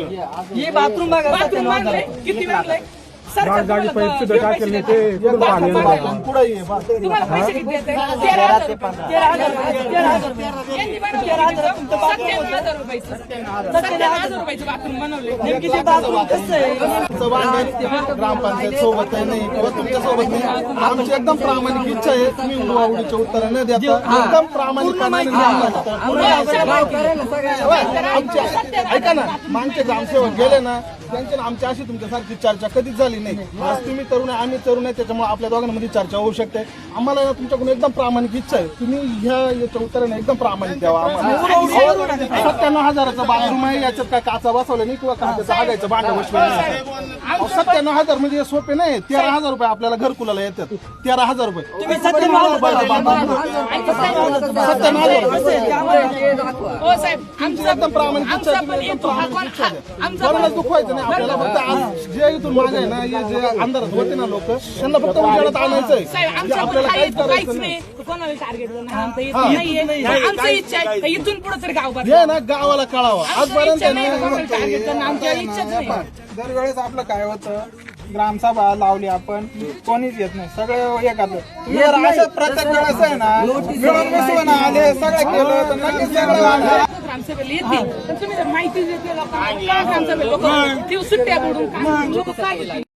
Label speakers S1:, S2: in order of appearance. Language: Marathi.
S1: हे बाथरूम बघा
S2: बाथरूम किती बांधलंय सरकार
S3: जागी पैसे टाकेल नाही ते
S2: देते.
S3: कुठून
S2: बाथरूम
S3: पाणी
S2: बांधायला.
S1: पुढे ये बा.
S2: तुम्हाला पैसे किती देते तेरा हजार रुपये. तेरा हजार रुपये. तेरा हजार रुपये. यांनी बनवलं किती? सत्त्याण्णव हजार रुपयाचं. सत्त्याण्णव हजार रुपयाचं बाथरूम बनवले
S1: नेमकी ते बाथरूम कसं आहे
S4: आमचं भांडण ग्रामपंचायत सोबत आहे नाही किंवा तुमच्यासोबत नाही आमची एकदम प्रामाणिक इच्छा आहे तुम्ही उडवाउडीचे उत्तर न देता एकदम आमची ऐका ना मागचे ग्रामसेवक गेले ना त्यांची ना आमची अशी तुमच्यासारखी चर्चा कधीच झाली नाही. आज तुम्ही तरुण आहे आम्ही तरुण आहे त्याच्यामुळे आपल्या दोघांमध्ये चर्चा होऊ शकते. आम्हाला ना तुमच्याकडून एकदम प्रामाणिक इच्छा आहे. तुम्ही ह्या याच्या उत्तराने एकदम प्रामाणिक द्यावा आम्हाला सत्त्याण्णव हजाराचा बाथरूम आहे याच्यात काय काचा बसवलं नाही किंवा काचाचं हागायचं भांडं बसवलं सत्त्याण्णव हजार म्हणजे सोपे नाही. तेरा हजार रुपये आपल्याला घरकुलाला येतात. तेरा हजार रुपये.
S1: तुम्ही सत्त्याण्णव हजार
S4: रुपये
S2: हो
S4: एकदम प्रामाणिक इच्छा आहे, दुखवायचं नाही आपल्याला फक्त आज जे इथून मागे आहे ना हे जे अंधारात होते ना लोक त्यांना फक्त उजेडात आणायचंय
S2: साहेब
S4: जे
S2: आमच्या पण
S4: आपल्याला
S2: काही
S4: काहीच
S2: काहीच
S4: करायचं
S2: नाही.
S4: नाही
S2: कोणाला टार्गेट आमचं इथं नाहीये. आमची इच्छा आहे. का इथून पुढे तरी गाव बदला.
S4: हे ना गावाला कळावं.
S2: आमची
S4: आजपर्यंत
S2: इच्छा नाही
S4: आहे
S2: का
S4: ना
S2: कोणाला टार्गेट करणं आमच्या इच्छाच नाही.
S5: दरवेळेस आपलं काय होतं? ग्रामसभा लावली आपण कोणीच येत नाही. सगळे एक आता असं प्रत्येक वेळेस आहे ना मिळून मिसळून आले सगळं केलं तर नक्कीच सगळं.
S2: ग्रामसभेला येतील. पण तुम्ही जर माहिती देते लोकांना का ग्रामसभेला लोक ती सुट्ट्या बुडून लोक काय